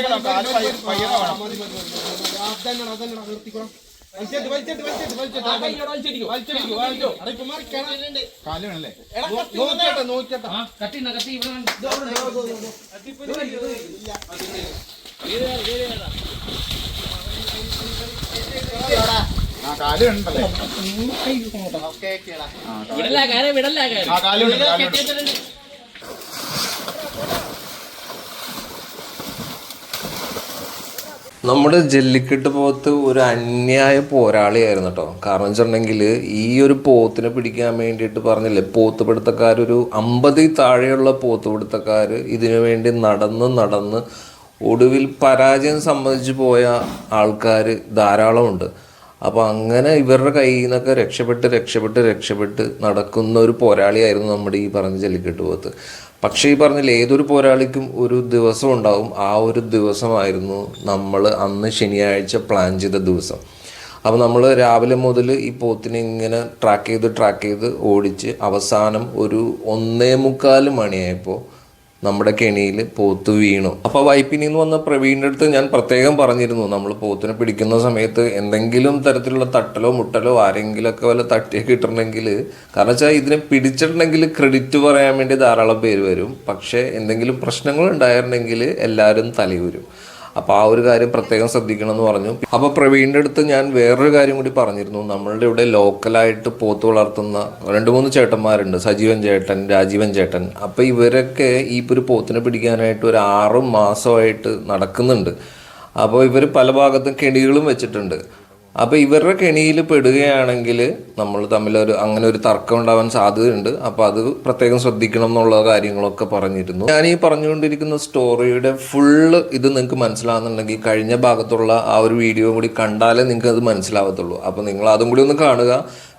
വലിച്ചെടുക്കണം കാൽ പയ്യ- പയ്യനെ വേണം. അതന്നെ അതന്നെ നിർത്തിക്കോളാം വലിച്ചിട്ട് വലിച്ചിട്ട് വലിച്ചിട്ട് വലിച്ചിട്ട് വലിച്ചിടിക്കോ. വലിച്ചിടിക്കോ വലിച്ചോ അവിടെ ഇപ്പൊ മറിക്കണം കാൽ വേണല്ലേ? നോക്കിയട്ടെ നോക്കിയട്ടെ. കത്തി കത്തി ഇവിടെ ആ കാൽ വേണ്ടല്ലേ വിടലാ കാര്യം വിടലാ കാര്യം ആ കാൽ വേണ്ട കാൽ വേണ്ട നമ്മുടെ ജല്ലിക്കെട്ട് പോത്ത് ഒരു അന്യായ പോരാളിയായിരുന്നു കേട്ടോ കാരണം വെച്ചിട്ടുണ്ടെങ്കിൽ ഈ ഒരു പോത്തിനെ പിടിക്കാൻ വേണ്ടിയിട്ട് പറഞ്ഞില്ലേ? പോത്ത് പിടുത്തക്കാരൊരു അമ്പതിൽ താഴെയുള്ള പോത്ത് പിടുത്തക്കാർ ഇതിനു വേണ്ടി നടന്ന് നടന്ന് ഒടുവിൽ പരാജയം സംബന്ധിച്ച് പോയ ആൾക്കാർ ധാരാളമുണ്ട്. അപ്പോൾ അങ്ങനെ ഇവരുടെ കയ്യിൽ നിന്നൊക്കെ രക്ഷപ്പെട്ട് രക്ഷപ്പെട്ട് രക്ഷപ്പെട്ട് നടക്കുന്ന ഒരു പോരാളിയായിരുന്നു നമ്മുടെ ഈ പറഞ്ഞ ജല്ലിക്കെട്ട് പോത്ത്. പക്ഷേ ഈ പറഞ്ഞില്ല ഏതൊരു പോരാളിക്കും ഒരു ദിവസം ഉണ്ടാവും. ആ ഒരു ദിവസമായിരുന്നു നമ്മൾ അന്ന് ശനിയാഴ്ച പ്ലാൻ ചെയ്ത ദിവസം. അപ്പോൾ നമ്മൾ രാവിലെ മുതൽ ഈ പോത്തിനെ ഇങ്ങനെ ട്രാക്ക് ചെയ്ത് ട്രാക്ക് ചെയ്ത് ഓടിച്ച് അവസാനം ഒരു ഒന്നേ മുക്കാൽ മണിയായപ്പോൾ നമ്മുടെ കെണിയിൽ പോത്ത് വീണു. അപ്പോൾ വൈപ്പിനിൽ നിന്ന് വന്ന പ്രവീണിന്റെ അടുത്ത് ഞാൻ പ്രത്യേകം പറഞ്ഞിരുന്നു നമ്മൾ പോത്തിനെ പിടിക്കുന്ന സമയത്ത് എന്തെങ്കിലും തരത്തിലുള്ള തട്ടലോ മുട്ടലോ ആരെങ്കിലുമൊക്കെ വല്ല തട്ടിയൊക്കെ കിട്ടണമെങ്കിൽ കാരണം വെച്ചാൽ ഇതിനെ പിടിച്ചിട്ടുണ്ടെങ്കിൽ ക്രെഡിറ്റ് പറയാൻ വേണ്ടി ധാരാളം പേര് വരും. പക്ഷേ എന്തെങ്കിലും പ്രശ്നങ്ങൾ ഉണ്ടായിരുന്നെങ്കിൽ എല്ലാവരും തലയൂരും. അപ്പോൾ ആ ഒരു കാര്യം പ്രത്യേകം ശ്രദ്ധിക്കണം എന്ന് പറഞ്ഞു. അപ്പോൾ പ്രവീണിന്റെ അടുത്ത് ഞാൻ വേറൊരു കാര്യം കൂടി പറഞ്ഞിരുന്നു. നമ്മളുടെ ഇവിടെ ലോക്കലായിട്ട് പോത്ത് വളർത്തുന്ന രണ്ട് മൂന്ന് ചേട്ടന്മാരുണ്ട്. സജീവൻ ചേട്ടൻ രാജീവൻ ചേട്ടൻ. അപ്പോൾ ഇവരൊക്കെ ഈ ഒരു പോത്തിനെ പിടിക്കാനായിട്ട് ഒരു ആറ് മാസമായിട്ട് നടക്കുന്നുണ്ട്. അപ്പോൾ ഇവർ പല ഭാഗത്തും കെണികളും വെച്ചിട്ടുണ്ട്. അപ്പോൾ ഇവരുടെ കെണിയിൽ പെടുകയാണെങ്കിൽ നമ്മൾ തമ്മിലൊരു അങ്ങനെ ഒരു തർക്കം ഉണ്ടാവാൻ സാധ്യതയുണ്ട്. അപ്പോൾ അത് പ്രത്യേകം ശ്രദ്ധിക്കണം എന്നുള്ള കാര്യങ്ങളൊക്കെ പറഞ്ഞിരുന്നു. ഞാൻ ഈ പറഞ്ഞുകൊണ്ടിരിക്കുന്ന സ്റ്റോറിയുടെ ഫുള്ള് ഇത് നിങ്ങൾക്ക് മനസ്സിലാകുന്നുണ്ടെങ്കിൽ കഴിഞ്ഞ ഭാഗത്തുള്ള ആ ഒരു വീഡിയോ കൂടി കണ്ടാലേ നിങ്ങൾക്ക് അത് മനസ്സിലാവത്തുള്ളൂ. അപ്പോൾ നിങ്ങൾ അതും കൂടി ഒന്ന് കാണുക.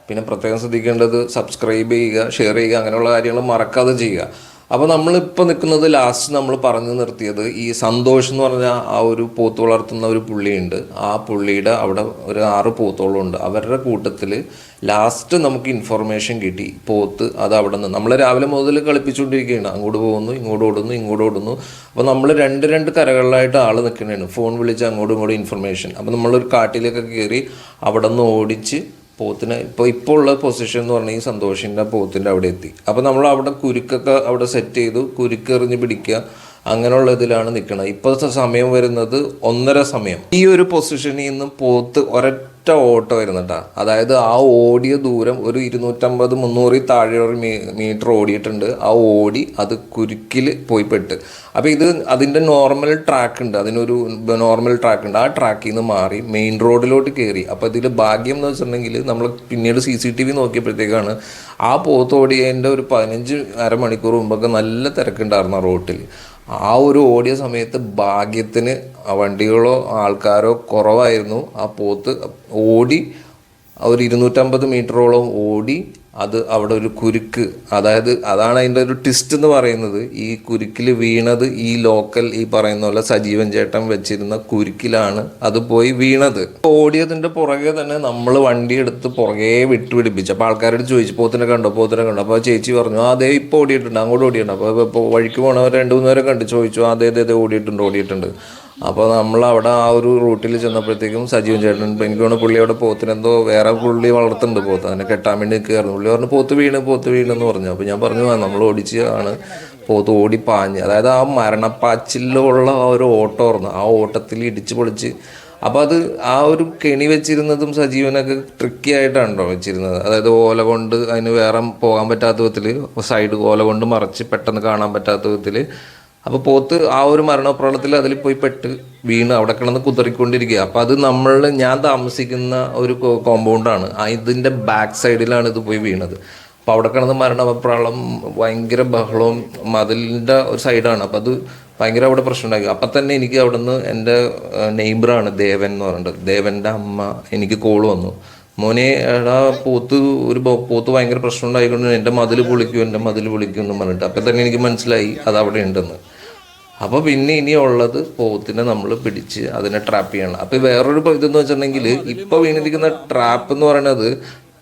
പിന്നെ പ്രത്യേകം ശ്രദ്ധിക്കേണ്ടത് സബ്സ്ക്രൈബ് ചെയ്യുക ഷെയർ ചെയ്യുക അങ്ങനെയുള്ള കാര്യങ്ങൾ മറക്കാതെ ചെയ്യുക. അപ്പോൾ നമ്മളിപ്പോൾ നിൽക്കുന്നത് ലാസ്റ്റ് നമ്മൾ പറഞ്ഞു നിർത്തിയത് ഈ സന്തോഷം എന്ന് പറഞ്ഞ ആ ഒരു പോത്ത് വളർത്തുന്ന ഒരു പുള്ളിയുണ്ട്. ആ പുള്ളിയുടെ അവിടെ ഒരു ആറ് പോത്തോളം ഉണ്ട് അവരുടെ കൂട്ടത്തിൽ ലാസ്റ്റ് നമുക്ക് ഇൻഫർമേഷൻ കിട്ടി. പോത്ത് അത് അവിടെ നിന്ന്. നമ്മൾ രാവിലെ മുതൽ കളിപ്പിച്ചുകൊണ്ടിരിക്കുകയാണ്. അങ്ങോട്ട് പോകുന്നു ഇങ്ങോട്ട് ഓടുന്നു ഇങ്ങോട്ട് ഓടുന്നു. അപ്പോൾ നമ്മൾ രണ്ട് രണ്ട് കരകളിലായിട്ട് ആൾ നിൽക്കുന്നതാണ്. ഫോൺ വിളിച്ച് അങ്ങോട്ടും ഇങ്ങോട്ടും ഇൻഫർമേഷൻ അപ്പോൾ നമ്മളൊരു കാട്ടിലേക്കൊക്കെ കയറി അവിടെ നിന്ന് ഓടിച്ച് പോത്തിനെ ഇപ്പോൾ ഇപ്പോൾ ഉള്ള പൊസിഷൻ എന്ന് പറഞ്ഞാൽ സന്തോഷിന്റെ പോത്തിന്റെ അവിടെ എത്തി. അപ്പോൾ നമ്മൾ അവിടെ കുരുക്കൊക്കെ അവിടെ സെറ്റ് ചെയ്തു കുരുക്കെറിഞ്ഞ് പിടിക്കുക അങ്ങനെയുള്ള ഇതിലാണ് നിൽക്കുന്നത് ഇപ്പോഴത്തെ സമയം വരുന്നത് ഒന്നര സമയം. ഈ ഒരു പൊസിഷനിൽ നിന്ന് പോത്ത് ഒരൊറ്റ ഓട്ടം കേട്ടോ അതായത് ആ ഓടിയ ദൂരം ഒരു ഇരുന്നൂറ്റമ്പത് മുന്നൂറിൽ താഴെ ഒരു മീറ്റർ ഓടിയിട്ടുണ്ട്. ആ ഓടി അത് കുരുക്കിൽ പോയി പെട്ട്. അപ്പോൾ ഇത് അതിന്റെ നോർമൽ ട്രാക്ക് ഉണ്ട്. അതിനൊരു നോർമൽ ട്രാക്ക് ഉണ്ട്. ആ ട്രാക്കിൽ നിന്ന് മാറി മെയിൻ റോഡിലോട്ട് കയറി അപ്പോൾ ഇതിൽ ഭാഗ്യം എന്ന് വെച്ചിട്ടുണ്ടെങ്കിൽ നമ്മൾ പിന്നീട് സി സി ടി വി നോക്കിയപ്പോഴത്തേക്കാണ് ആ പോത്തോടിയതിന്റെ ഒരു പതിനഞ്ച് അരമണിക്കൂർ മുമ്പൊക്കെ നല്ല തിരക്കുണ്ടായിരുന്നു ആ റോട്ടിൽ. ആ ഒരു ഓടിയ സമയത്ത് ഭാഗ്യത്തിന് വണ്ടികളോ ആൾക്കാരോ കുറവായിരുന്നു. ആ പോത്ത് ഓടി ഒരു ഇരുന്നൂറ്റമ്പത് മീറ്ററോളം ഓടി അത് അവിടെ ഒരു കുരുക്ക്. അതായത് അതാണ് അതിന്റെ ഒരു ട്വിസ്റ്റ് എന്ന് പറയുന്നത്. ഈ കുരുക്കിൽ വീണത് ഈ ലോക്കൽ ഈ പറയുന്ന പോലെ സജീവൻ ചേട്ടൻ വെച്ചിരുന്ന കുരുക്കിലാണ് അത് പോയി വീണത്. ഓടിയതിന്റെ പുറകെ തന്നെ നമ്മൾ വണ്ടി എടുത്ത് പുറകെ വിട്ടുപിടിപ്പിച്ചു. അപ്പോൾ ആൾക്കാരോട് ചോദിച്ചു പോത്തിനെ കണ്ടോ? പോത്തിനെ കണ്ടോ? അപ്പോൾ ചേച്ചി പറഞ്ഞു അതേ ഇപ്പോൾ ഓടിയിട്ടുണ്ട്. അങ്ങോട്ട് ഓടിയിട്ടുണ്ട്. അപ്പോൾ ഇപ്പോൾ വഴിക്ക് പോണവർ രണ്ട് മൂന്ന് പേരെ കണ്ടു. ചോദിച്ചു അതേ അതേ ഓടിയിട്ടുണ്ട് ഓടിയിട്ടുണ്ട്. അപ്പോൾ നമ്മൾ അവിടെ ആ ഒരു റൂട്ടിൽ ചെന്നപ്പോഴത്തേക്കും സജീവൻ ചേട്ടൻ എനിക്ക് പുള്ളി അവിടെ പോത്തിനെന്തോ വേറെ പുള്ളി വളർത്തുന്നുണ്ട് പോത്ത്. അതിനെ കെട്ടാൻ വേണ്ടി നിൽക്കുകയായിരുന്നു. പുള്ളി പറഞ്ഞു പോത്ത് വീണ് പോത്ത് വീണെന്ന് പറഞ്ഞു. അപ്പോൾ ഞാൻ പറഞ്ഞു നമ്മൾ ഓടിച്ച് ആണ് പോത്ത് ഓടി പാഞ്ഞ്. അതായത് ആ മരണപ്പാച്ചിലുള്ള ആ ഒരു ഓട്ടം ഓർന്നു. ആ ഓട്ടത്തിൽ ഇടിച്ച് പൊളിച്ച്. അപ്പോൾ അത് ആ ഒരു കെണി വെച്ചിരുന്നതും സജീവനൊക്കെ ട്രിക്കി ആയിട്ടാണല്ലോ വെച്ചിരുന്നത്. അതായത് ഓല കൊണ്ട് അതിന് വേറെ പോകാൻ പറ്റാത്ത വിധത്തിൽ സൈഡ് ഓല കൊണ്ട് മറച്ച് പെട്ടെന്ന് കാണാൻ പറ്റാത്ത വിധത്തിൽ അപ്പോൾ പോത്ത് ആ ഒരു മരണപ്രളത്തിൽ അതിൽ പോയി പെട്ട് വീണ് അവിടെ കിടന്ന് കുതറിക്കൊണ്ടിരിക്കുക. അപ്പോൾ അത് നമ്മൾ ഞാൻ താമസിക്കുന്ന ഒരു കോമ്പൗണ്ടാണ് ഇതിന്റെ ബാക്ക് സൈഡിലാണ് ഇത് പോയി വീണത്. അപ്പോൾ അവിടെ കിടന്ന് മരണപ്രളം ഭയങ്കര ബഹളവും മതിലിന്റെ ഒരു സൈഡാണ് അപ്പോൾ അത് ഭയങ്കര അവിടെ പ്രശ്നം ഉണ്ടാക്കി അപ്പം തന്നെ എനിക്ക് അവിടുന്ന് എന്റെ നെയ്ബറാണ് ദേവൻ എന്ന് പറഞ്ഞിട്ട്. ദേവന്റെ അമ്മ എനിക്ക് കോൾ വന്നു. മോനെ എടാ പോത്ത് ഒരു പോത്ത് ഭയങ്കര പ്രശ്നം ഉണ്ടായിക്കൊണ്ട് എന്റെ മതിൽ പൊളിക്കും എന്റെ മതിൽ പൊളിക്കും എന്ന് പറഞ്ഞിട്ട്. അപ്പം തന്നെ എനിക്ക് മനസ്സിലായി അത് അവിടെ ഉണ്ടെന്ന്. അപ്പോൾ പിന്നെ ഇനി ഉള്ളത് പോത്തിനെ നമ്മൾ പിടിച്ച് അതിനെ ട്രാപ്പ് ചെയ്യണം. അപ്പോൾ വേറൊരു ഇതെന്ന് വെച്ചിട്ടുണ്ടെങ്കിൽ ഇപ്പോൾ വീണിരിക്കുന്ന ട്രാപ്പ് എന്ന് പറയുന്നത്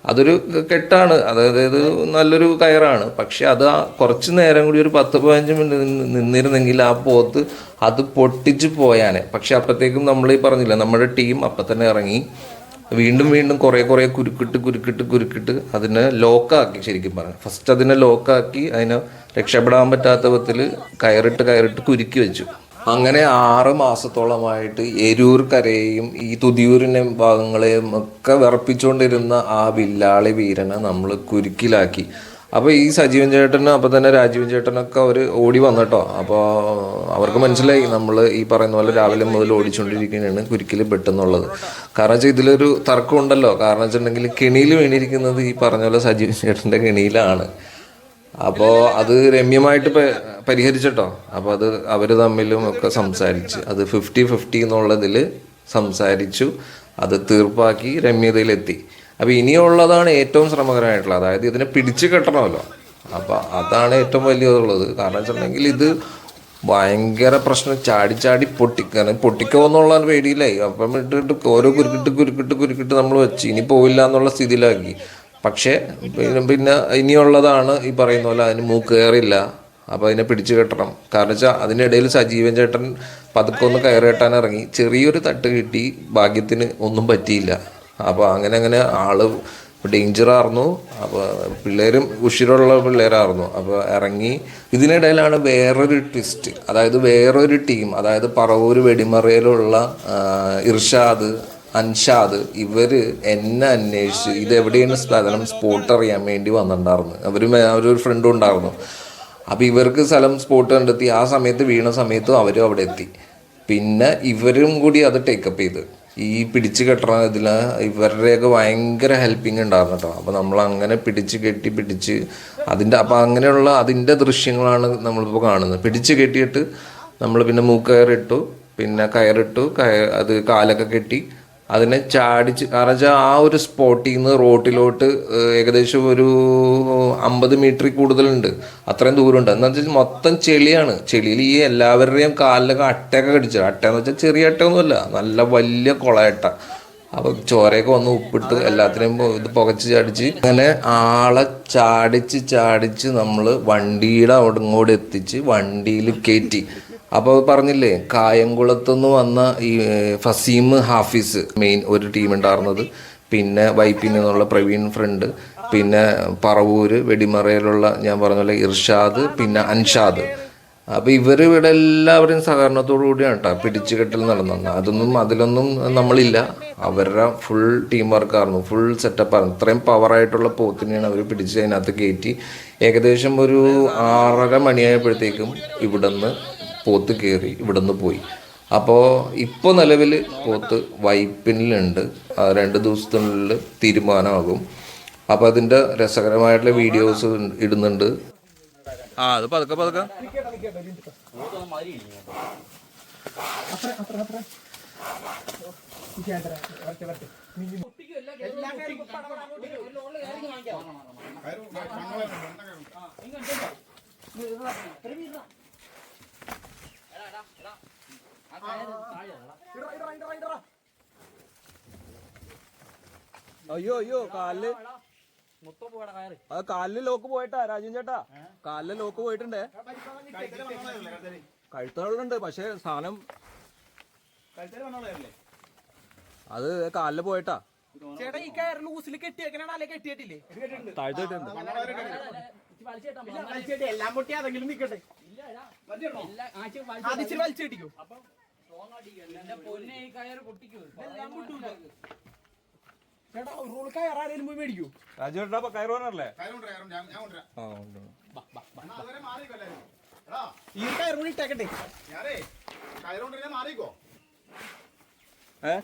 അതൊരു കെട്ടാണ്. അതായത് നല്ലൊരു കയറാണ്. പക്ഷെ അത് കുറച്ച് നേരം കൂടി ഒരു പത്ത് പതിനഞ്ച് മിനിറ്റ് നിന്ന് നിന്നിരുന്നെങ്കിൽ ആ പോത്ത് അത് പൊട്ടിച്ച് പോയാനെ. പക്ഷെ അപ്പോഴത്തേക്കും നമ്മൾ ഈ പറഞ്ഞില്ല നമ്മുടെ ടീം അപ്പം തന്നെ ഇറങ്ങി വീണ്ടും വീണ്ടും കുറേ കുറേ കുരുക്കിട്ട് കുരുക്കിട്ട് കുരുക്കിട്ട് അതിനെ ലോക്കാക്കി ശരിക്കും പറഞ്ഞു. ഫസ്റ്റ് അതിനെ ലോക്കാക്കി അതിനെ രക്ഷപ്പെടാൻ പറ്റാത്ത വിധത്തിൽ കയറിട്ട് കയറിട്ട് കുരുക്കി വെച്ചു. അങ്ങനെ ആറ് മാസത്തോളമായിട്ട് എരൂർ കരയെയും ഈ തുതിയൂരിനെ ഭാഗങ്ങളെയും ഒക്കെ വിറപ്പിച്ചുകൊണ്ടിരുന്ന ആ വില്ലാളി വീരനെ നമ്മൾ കുരുക്കിലാക്കി. അപ്പോൾ ഈ സജീവൻ ചേട്ടനും അപ്പോൾ തന്നെ രാജീവൻ ചേട്ടനൊക്കെ അവർ ഓടി വന്നിട്ടോ. അപ്പോൾ അവർക്ക് മനസ്സിലായി നമ്മൾ ഈ പറയുന്ന പോലെ രാവിലെ മുതൽ ഓടിച്ചുകൊണ്ടിരിക്കുന്നതാണ് കുരുക്കിൽ പെട്ടെന്നുള്ളത്. കാരണം വെച്ചാൽ ഇതിലൊരു തർക്കം ഉണ്ടല്ലോ കാരണം വെച്ചിട്ടുണ്ടെങ്കിൽ കെണിയിൽ വീണിരിക്കുന്നത് ഈ പറഞ്ഞ പോലെ സജീവൻ ചേട്ടന്റെ കെണിയിലാണ്. അപ്പോൾ അത് രമ്യമായിട്ട് പരിഹരിച്ചിട്ടോ. അപ്പോൾ അത് അവർ തമ്മിലും ഒക്കെ സംസാരിച്ച് അത് ഫിഫ്റ്റി ഫിഫ്റ്റി എന്നുള്ളതിൽ സംസാരിച്ചു അത് തീർപ്പാക്കി രമ്യതയിലെത്തി. അപ്പോൾ ഇനിയുള്ളതാണ് ഏറ്റവും ശ്രമകരമായിട്ടുള്ളത് അതായത് ഇതിനെ പിടിച്ചു കെട്ടണമല്ലോ. അപ്പോൾ അതാണ് ഏറ്റവും വലിയതുള്ളത്. കാരണം വെച്ചിട്ടുണ്ടെങ്കിൽ ഇത് ഭയങ്കര പ്രശ്നം. ചാടി ചാടി പൊട്ടിക്കാൻ പൊട്ടിക്കോ പേടിയിലായി. അപ്പം ഇട്ടിട്ട് ഓരോ കുരുക്കിട്ട് കുരുക്കിട്ട് കുരുക്കിട്ട് നമ്മൾ വെച്ച്. ഇനി പോവില്ല എന്നുള്ള സ്ഥിതിയിലാക്കി. പക്ഷേ പിന്നെ പിന്നെ ഇനിയുള്ളതാണ് ഈ പറയുന്ന പോലെ അതിന് മൂക്ക് കയറില്ല. അപ്പോൾ അതിനെ പിടിച്ചു കെട്ടണം. കാരണം വെച്ചാൽ അതിനിടയിൽ സജീവൻ ചേട്ടൻ പതുക്കെ ഒന്ന് കയറി കെട്ടാൻ ഇറങ്ങി. ചെറിയൊരു തട്ട് കിട്ടി. ഭാഗ്യത്തിന് ഒന്നും പറ്റിയില്ല. അപ്പോൾ അങ്ങനെ അങ്ങനെ ആൾ ഡേഞ്ചർ ആയിരുന്നു അപ്പോൾ പിള്ളേരും ഉഷിരുള്ള പിള്ളേരായിരുന്നു അപ്പോൾ ഇറങ്ങി ഇതിനിടയിലാണ് വേറൊരു ട്വിസ്റ്റ്. അതായത് വേറൊരു ടീം അതായത് പറവൂർ വെടിമറയിലുള്ള ഇർഷാദ് അൻഷാദ് ഇവർ എന്നെ അന്വേഷിച്ച് ഇത് എവിടെയാണ് സ്ഥലം സ്പോട്ട് അറിയാൻ വേണ്ടി വന്നിട്ടുണ്ടായിരുന്നു അവർ അവരൊരു ഫ്രണ്ടും ഉണ്ടായിരുന്നു അപ്പോൾ ഇവർക്ക് സ്ഥലം സ്പോട്ട് കണ്ടെത്തി ആ സമയത്ത് വീണ സമയത്തും അവരും അവിടെ എത്തി. പിന്നെ ഇവരും കൂടി അത് ടേക്കപ്പ് ചെയ്ത്. ഈ പിടിച്ച് കെട്ടണ ഇതിൽ ഇവരുടെയൊക്കെ ഭയങ്കര ഹെൽപ്പിംഗ് ഉണ്ടായിരുന്നു കേട്ടോ. അപ്പോൾ നമ്മൾ അങ്ങനെ പിടിച്ച് കെട്ടി പിടിച്ച് അതിന്റെ അപ്പോൾ അങ്ങനെയുള്ള അതിന്റെ ദൃശ്യങ്ങളാണ് നമ്മളിപ്പോൾ കാണുന്നത്. പിടിച്ച് കെട്ടിയിട്ട് നമ്മൾ പിന്നെ മൂക്കയറിട്ടു പിന്നെ കയറിട്ടു കയർ അത് കാലൊക്കെ കെട്ടി അതിനെ ചാടിച്ച് കാരണം വെച്ചാൽ ആ ഒരു സ്പോട്ടിൽ നിന്ന് റോട്ടിലോട്ട് ഏകദേശം ഒരു അമ്പത് മീറ്ററിൽ കൂടുതലുണ്ട്. അത്രയും ദൂരമുണ്ട്. എന്താ വെച്ചാൽ മൊത്തം ചെളിയാണ്. ചെളിയിൽ ഈ എല്ലാവരുടെയും കാലിലൊക്കെ അട്ടയൊക്കെ കടിച്ചു. എന്ന് വെച്ചാൽ ചെറിയ അട്ടയൊന്നുമല്ല നല്ല വലിയ കുളയട്ട. അപ്പൊ ചോരയൊക്കെ വന്ന് ഉപ്പിട്ട് എല്ലാത്തിനെയും ഇത് പുകച്ച് ചാടിച്ച് അങ്ങനെ ആളെ ചാടിച്ച് ചാടിച്ച് നമ്മൾ വണ്ടിയുടെ അവിടെ ഇങ്ങോട്ട് എത്തിച്ച് വണ്ടിയിൽ കയറ്റി അപ്പോൾ പറഞ്ഞില്ലേ കായംകുളത്തുനിന്ന് വന്ന ഈ ഫസീം ഹാഫിസ് മെയിൻ ഒരു ടീം ഉണ്ടായിരുന്നത്. പിന്നെ വൈപ്പിൻ എന്നുള്ള പ്രവീൺ ഫ്രണ്ട് പിന്നെ പറവൂര് വെടിമറയിലുള്ള ഞാൻ പറഞ്ഞ പോലെ ഇർഷാദ് പിന്നെ അൻഷാദ്. അപ്പോൾ ഇവർ ഇവിടെ എല്ലാവരും സഹകരണത്തോടു കൂടിയാണ് കേട്ടോ പിടിച്ചു കെട്ടൽ നടന്നത്. അതൊന്നും അതിലൊന്നും നമ്മളില്ല. അവരുടെ ഫുൾ ടീം വർക്കായിരുന്നു ഫുൾ സെറ്റപ്പായിരുന്നു ഇത്രയും പവറായിട്ടുള്ള പോത്തിനെയാണ് അവർ പിടിച്ച് അതിനകത്ത് കയറ്റി ഏകദേശം ഒരു ആറര മണിയായപ്പോഴത്തേക്കും ഇവിടുന്ന് പോത്ത് കയറി ഇവിടുന്ന് പോയി. അപ്പോൾ ഇപ്പോൾ നിലവിൽ പോത്ത് വൈപ്പിനിലുണ്ട്. ആ രണ്ട് ദിവസത്തിനുള്ളിൽ തീരുമാനമാകും. അപ്പോൾ അതിന്റെ രസകരമായിട്ടുള്ള വീഡിയോസ് ഇടുന്നുണ്ട്. ആ അത് പതുക്കെ പതുക്കെ. അയ്യോ അയ്യോ കാലിൽ അത് കാലിൽ ലോക്ക് പോയിട്ടാ രാജീവ് ചേട്ടാ കാലിൽ ലോക്ക് പോയിട്ടുണ്ടേ കഴുത്തുകളുണ്ട് പക്ഷെ സാധനം അത് കാലിൽ പോയിട്ടാ ചേട്ടാ ഈ കയറിൽ ലൂസിൽ കെട്ടിയേക്കണ അല്ലെ കെട്ടിയിട്ടില്ലേ താഴ്ത്തിട്ടുണ്ട് എല്ലാം പൊട്ടി അതെങ്കിലും നിക്കട്ടെ അതിച്ചിരി കയറ് പൊട്ടിക്കൂ? ചേട്ടാ റോൾ കയർ ആരെങ്കിലും പോയി മേടിക്കൂ? രാജീവ് ചേട്ടാ മാറിക്കോ എല്ലാവരും. എടാ, ഈ കയർ കൂടി ഇട്ടേക്കട്ടെ. മാറിക്കോ ഏ?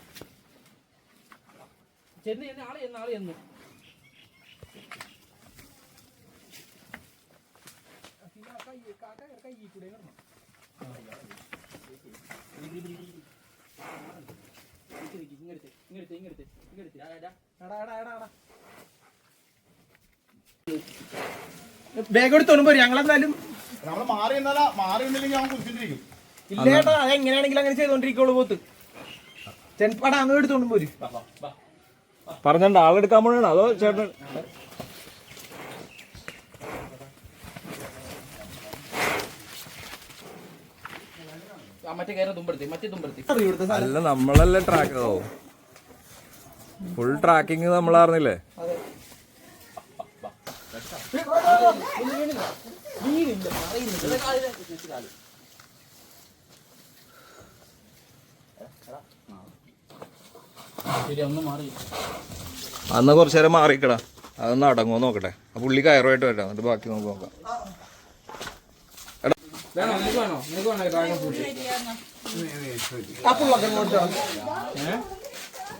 ചെന്ന് ചെന്ന് ആളെ ചെന്ന് ആളെ ചെന്ന്. ഇങ്ങടുത്ത് എടാ എടാ എടാ എടാ എടുത്തോണ്ട് പോരും ഞങ്ങളെന്തായാലും നമ്മൾ മാറി എന്നാലാ മാറി നിന്നില്ലെങ്കിൽ അവൻ അത് എങ്ങനെയാണെങ്കിലും അങ്ങനെ ചെയ്തോണ്ടിരിക്കുള്ളൂ പോത്ത്. ചെൻപടാന്ന് എടുത്തോണ്ട് പോരും. പറഞ്ഞണ്ട ആളെടുക്കാൻ പോണോ അതോ ചേട്ടൻ മറ്റേ കയറി തുമ്പെടുത്തി മറ്റേ തുമ്പെടുത്തി. അല്ല നമ്മളല്ലേ ട്രാക്ക് ആവും ഫുൾ ട്രാക്കിങ് നമ്മളറിഞ്ഞില്ലേ അന്ന് കുറച്ചു നേരം മാറിക്കടാ. അതൊന്ന് അടങ്ങുമോ നോക്കട്ടെ. ആ പുള്ളി കയറുമായിട്ട് വരാം. എന്നിട്ട് ബാക്കി നമുക്ക് നോക്കാം. വേണോ നിനക്ക് വേണോ നിനക്ക് വേണോ ഡ്രാഗൺ ഫ്രൂട്ട് ആ പുള്ളൊക്കെ ഇങ്ങോട്ട് വാ.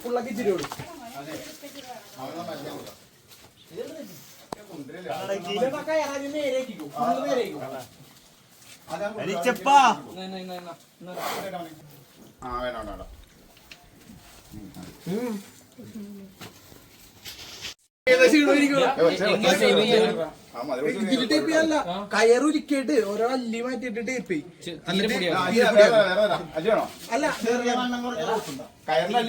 പുള്ളൊക്കെ ഇച്ചിരി കൊടുക്കും. ഇന്ന. ആ വേണ്ട വേണ്ട ചെയ്യാനല്ല. കയറുരുക്കിയിട്ട് ഓരോ അല്ലി മാറ്റിട്ട് ടേപ്പ് അല്ല അല്ലി വേണോ? അല്ല കയറിന്റെ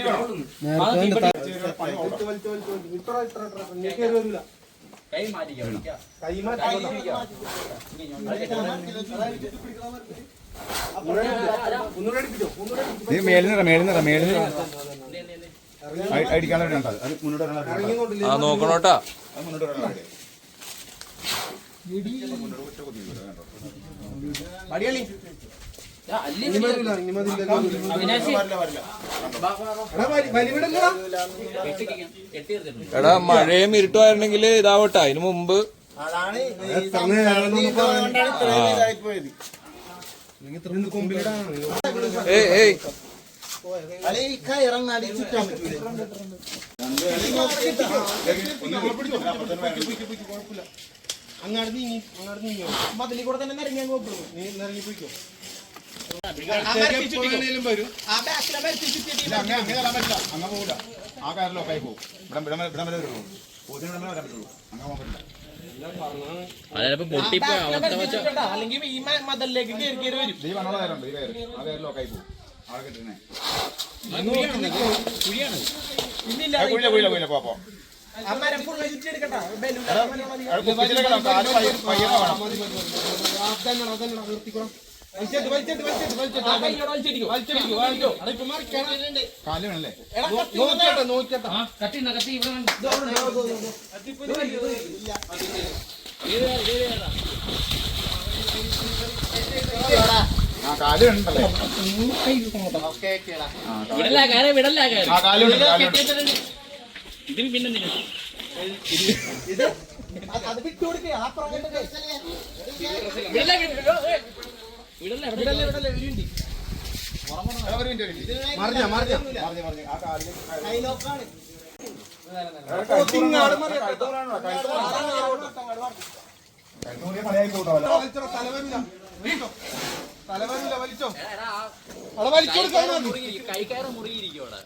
അടിക്കാനുള്ള അത് മുന്നോട്ട്. ആ നോക്കണോട്ടാ. അത് മുന്നോട്ട് വരാനുള്ള എടാ മഴയും ഇരുട്ടുമായിരുന്നെങ്കിൽ ഇതാവട്ടെ. അതിനു മുമ്പ് ഏയ് ഏയ്. അങ്ങാട് നീങ്ങി അങ്ങാട് നീങ്ങി മതിലിൽ കൂടെ തന്നെ നീ നിറങ്ങി പോയിക്കോ. വരും. ആ ബാക്കിലെ മരത്തിൽ ചുറ്റിയിട്ട് ഇല്ല, അങ്ങനെ അങ്ങനെ വരാൻ പറ്റില്ല. അങ്ങനെ പോകില്ല ആ കയറിലോ കൈ പോകും ഇവിടെ ഇവിടെ വരെ- ഇവിടെ വരെ വരുള്ളൂ പോത്തിന് ഇവിടെ വരെ വരാൻ പറ്റുള്ളൂ. അങ്ങനെ പോകാൻ പറ്റില്ല. അതിലപ്പോ പൊട്ടിപ്പോ അവസ്ഥ വെച്ച അല്ലെങ്കിൽ ഈ മതിലിലേക്ക് കയറി കയറി വരും. ഈ ഈ കയറി ആ കയറിലോ കൈ പോകും അവിടെ കെട്ടിരുന്നേ ഇല്ലില്ല ഇടാം. കാൽ വിടല്ല വിടല്ല കാൽ ഇതിന് പിന്നെ വിടല്ല വിടല്ല വിടല്ല വിടല്ലേ വിടല്ലേ മറിഞ്ഞ മറിഞ്ഞ മറിഞ്ഞ് മറിഞ്ഞ് ആ കാലിൽ കൈത്തൂറിയ മലയായി പോകട്ടോ തലവരില്ല തലവരില്ല വലിച്ചോ. എടാ, എടാ, ആ അവിടെ വലിച്ചു കൈ കയറ് കൊടുക്കാൻ മുറുകിയിരിക്കും. അവിടെ.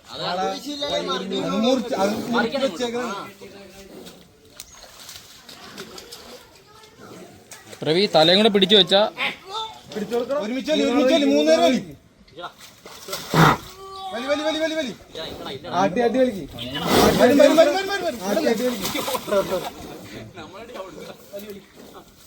പ്രവി തലയും കൂടെ പിടിച്ചു വെച്ചാ ഒരുമിച്ച് വലി ഒരുമിച്ച് വലി മൂന്നേരം വലി. വലി വലി വലി വലി വലി. ആട്ടി ആട്ടി വലിക്ക്. വലി വലി വലി വലി വലി വലി ആട്ടി ആട്ടി വലിക്ക്.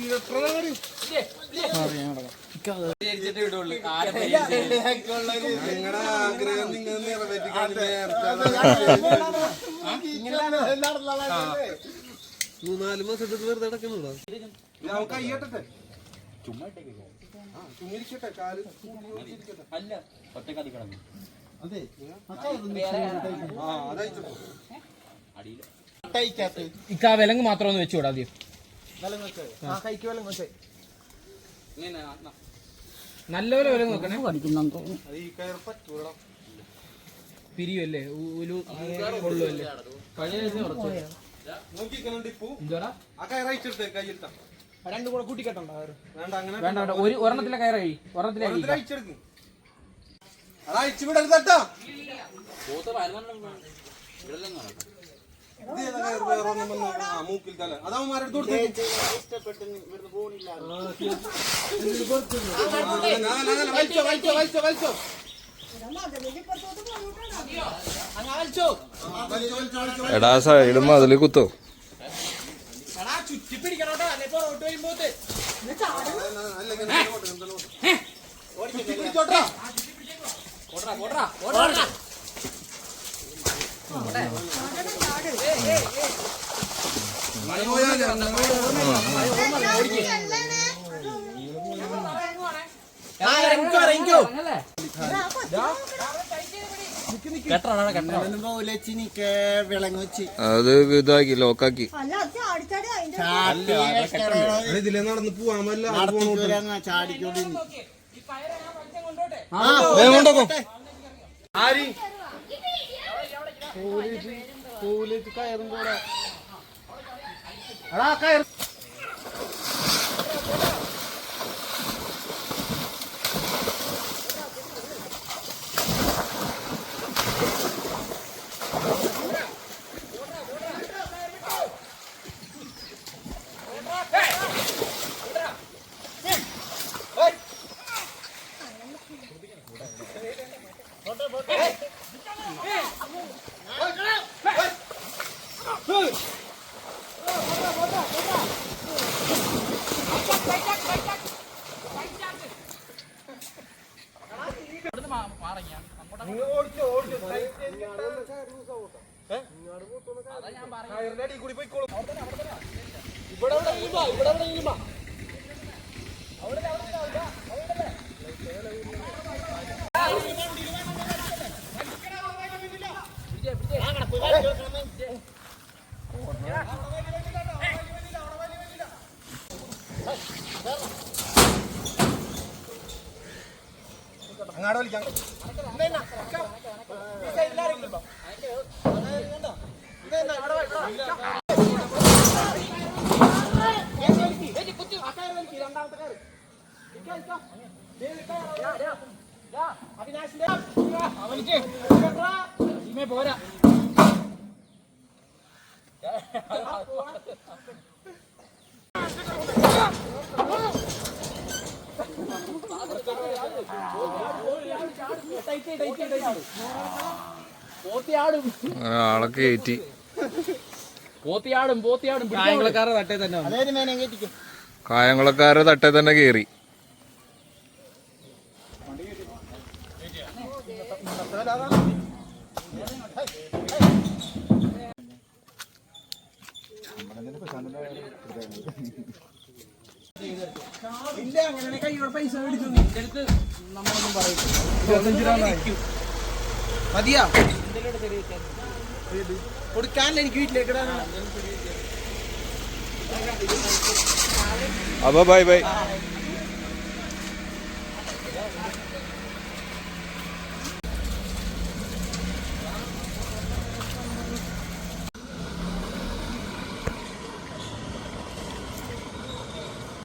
വീഴും. എടാ, വീഴ്ത്തടാ. വീഴട്ടെടാ നീ. വീഴട്ടെടാ നീ. നിങ്ങടെ ആഗ്രഹം നിങ്ങൾ മൂന്നാൽ മാസം വെറുതെ നടക്കുന്നുണ്ടോ നമുക്ക് കാൽ അല്ല അതയച്ചോ ഇക്ക വിലങ്ങ് മാത്രം ഒന്ന് വെച്ചുകൂടാ ആദ്യം നല്ലപോലെ വില നോക്കണേ. പിരിയല്ലേ ഒരു കൊള്ളുമല്ലേ പഴയ രണ്ടും കൂടെ കൂട്ടിക്കെട്ടണ്ട വേണ്ട വേണ്ട ഒരു ഒരെണ്ണത്തിലെ കയറി കഴി ഒരെണ്ണത്തിലെ അയച്ചു വിടരുതട്ടാ മൂക്കിൽ തല. അങ്ങനെ, വലിച്ചോ വലിച്ചോ വലിച്ചോ വലിച്ചോ. എടാ സൈഡ് മതിൽ കുത്തോ. എടാ ചുറ്റി പിടിക്കണോട്ടോ അത് ഇതാക്കി ലോക്കാക്കി ഇതിലെ നടന്ന് പോവാൻ വല്ല അത് പോണോട്ട്. വേഗം കയറും ആര് എടാ കയർ അങ്ങാട് വലിക്കാം ഇമേ പോരാ പോത്തിയാടും അങ്ങനെ ആളെ കയറ്റി പോത്തിയാടും. പോത്തിയാടും കായംകുളക്കാരുടെ തട്ടേ തന്നെ കായംകുളക്കാരെ തട്ടേ തന്നെ കയറി ഇല്ല അങ്ങനെ പൈസ എനിക്ക് വീട്ടിലേക്ക് ഇടാനാണ് അപ്പൊ ബൈ ബൈ